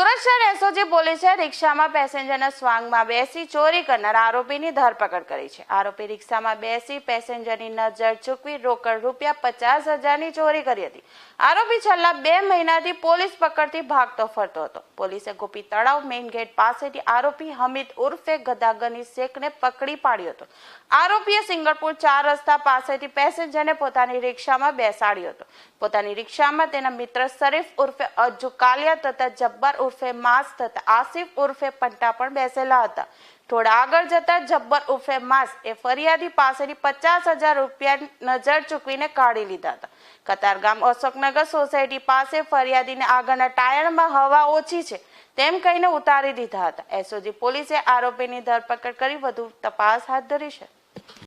Sonra arkadaşlar SOG પોલીસે રિક્ષામાં પેસેન્જરના સ્વાંગમાં બેસી ચોરી કરનાર આરોપીની ધરપકડ કરી છે. આરોપી રિક્ષામાં બેસી પેસેન્જરની નજર ચૂકવી રોકડ રૂપિયા પચાસ હજારની ચોરી કરી હતી. આરોપી છેલ્લા બે મહિનાથી પોલીસ પકડથી ભાગતો ફરતો હતો. પોલીસે ગોપી તળાવ મેઇન ગેટ પાસેથી આરોપી હમીદ ઉર્ફે ગદાગરની શેખને પકડી પાડ્યો હતો. આરોપીએ સિંગરપુર ચાર રસ્તા પાસેથી પેસેન્જરને પોતાની રિક્ષામાં બેસાડ્યો હતો. પોતાની રિક્ષામાં તેના મિત્ર શરીફ ઉર્ફે અજુ કાલિયા તથા જબ્બર ઉર્ફે માસ તથા આસિફ ઉર્ફે પંટા પણ બેસેલા હતા. થોડા આગળ જતા જબ્બર ઉર્ફે માસ એ ફરિયાદી પાસેથી પચાસ હજાર રૂપિયા નજર ચૂકવીને કાઢી લીધા હતા. કતારગામ અશોકનગર સોસાયટી પાસે ફરિયાદીને આગળના ટાયરમાં હવા ઓછી છે તેમ કહીને ઉતારી દીધા હતા. એસઓજી પોલીસે આરોપીની ધરપકડ કરી વધુ તપાસ હાથ ધરી છે.